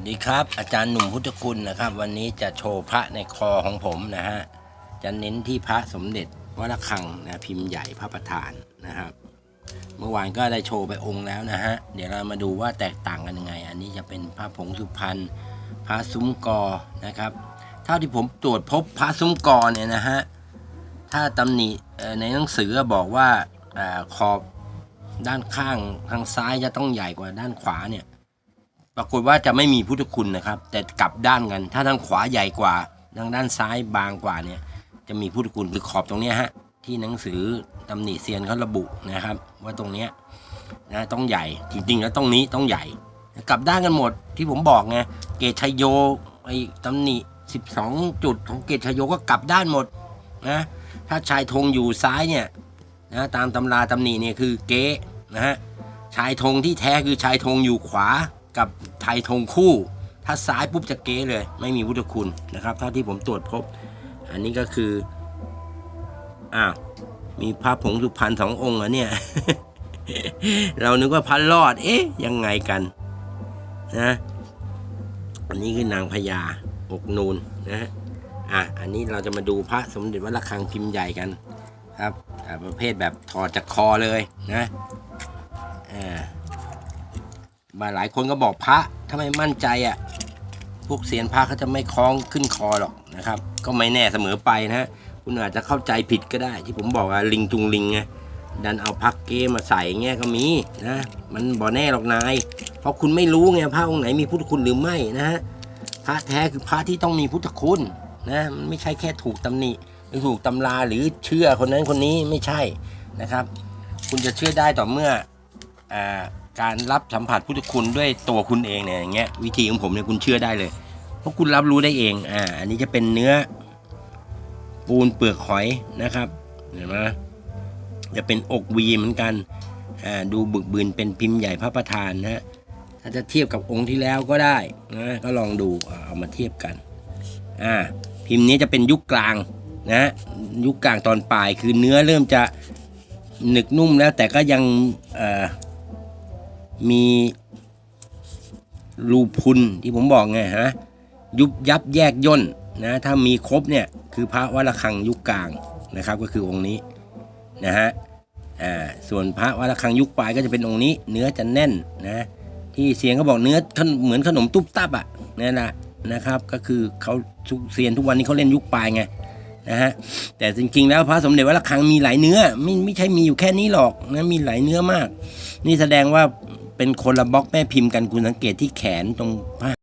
สดีครับ อาจารย์หนุ่มพุทธคุณนะครับ วันนี้จะโชว์พระในคอของผมนะฮะจะเน้นที่พระสมเด็จวัดระฆังนะพิมพ์ใหญ่พระประธานนะครับ เมื่อวานก็ได้โชว์ไปองค์แล้วนะฮะเดี๋ยวเรามาดูว่าแตกต่างกันยังไง อันนี้จะเป็นพระผงสุพรรณพระซุ้มกอนะครับ เท่าที่ผมตรวจพบพระซุ้มกอเนี่ยนะฮะถ้าตำหนิในหนังสือบอกว่าอาขอบด้านข้างทางซ้ายจะต้องใหญ่กว่าด้านขวาเนี่ย ปรากฏว่าจะไม่มีพุทธคุณนะครับ แต่กลับด้านกัน ถ้าทางขวาใหญ่กว่าทางด้านซ้ายบางกว่าเนี่ยจะมีพุทธคุณคือขอบตรงนี้ฮะที่หนังสือตำหนิเซียนเขาระบุนะครับ ว่าตรงเนี้ยนะต้องใหญ่จริงๆ แล้วตรงนี้ต้องใหญ่กลับด้านกันหมดที่ผมบอกไงเกตชัยโยไอ้ตำหนิ 12 จุดของเกตชัยโยก็กลับด้านหมดนะถ้าชายธงอยู่ซ้ายเนี่ยนะตามตำราตำหนิเนี่ยคือเก๊นะฮะชายธงที่แท้คือชายธงอยู่ขวา กับชายธงคู่ ถ้าซ้ายปุ๊บจะเก๊เลย ไม่มีพุทธคุณนะครับ เท่าที่ผมตรวจพบ อันนี้ก็คืออ้าวมีพระผงสุพรรณสององค์เหรอเนี่ย เรานึกว่าพระรอด เอ๊ะ ยังไงกันนะอันนี้คือนางพญาอกนูนนะอะอันนี้เราจะมาดูพระสมเด็จวัดระฆังพิมพ์ใหญ่กันครับประเภทแบบถอดจากคอเลยนะ มาหลายคนก็บอกพระถ้าไม่มั่นใจอะพวกเซียนพระเขาจะไม่คล้องขึ้นคอหรอกนะครับ ก็ไม่แน่เสมอไปนะฮะคุณอาจจะเข้าใจผิดก็ได้ ที่ผมบอกว่าลิงจุงลิงไงดันเอาพักเกมาใส่เงี้ยก็มีนะมันบ่แน่หรอกนาย เพราะคุณไม่รู้ไงพระองค์ไหนมีพุทธคุณหรือไม่นะฮะพระแท้คือพระที่ต้องมีพุทธคุณนะมันไม่ใช่แค่ถูกตำหนิหรือถูกตำราหรือเชื่อคนนั้นคนนี้ไม่ใช่นะครับ คุณจะเชื่อได้ต่อเมื่ออ่า การรับสัมผัสพุทธคุณด้วยตัวคุณเองเนี่ยอย่างเงี้ยวิธีของผมเนี่ยคุณเชื่อได้เลย เพราะคุณรับรู้ได้เองอ่าอันนี้จะเป็นเนื้อ ปูนเปลือกหอยนะครับเห็นไหมจะเป็นอกวีเหมือนกันอ่าดูบึกบืนเป็นพิมพ์ใหญ่พระประธานนะถ้าจะเทียบกับองค์ที่แล้วก็ได้นะก็ลองดูเอามาเทียบกันอ่าพิมพ์นี้จะเป็นยุคกลางนะยุคกลางตอนปลายคือเนื้อเริ่มจะหนึกนุ่มแล้วแต่ก็ยังเอ่อ มีรูพุนที่ผมบอกไงฮะยุบยับแยกย่นนะถ้ามีครบเนี่ยคือพระวัดระฆังยุคกลางนะครับก็คือองค์นี้นะฮะอ่าส่วนพระวัดระฆังยุคปลายก็จะเป็นองค์นี้ เนื้อจะแน่นนะที่เสียงเขาบอกเนื้อเหมือนขนมตุ๊บตับอะนั่แหละนะครับก็คือเขาทุกเซียนทุกวันนี้เขาเล่นยุคปลายไงนะฮะแต่จริงๆแล้วพระสมเด็จวัดระฆังมีหลายเนื้อไม่ไม่ใช่มีอยู่แค่นี้หรอกนะมีหลายเนื้อมาก นี่แสดงว่า เป็นคนละบล็อกแม่พิมพ์กันคุณสังเกตที่แขนตรงผ้า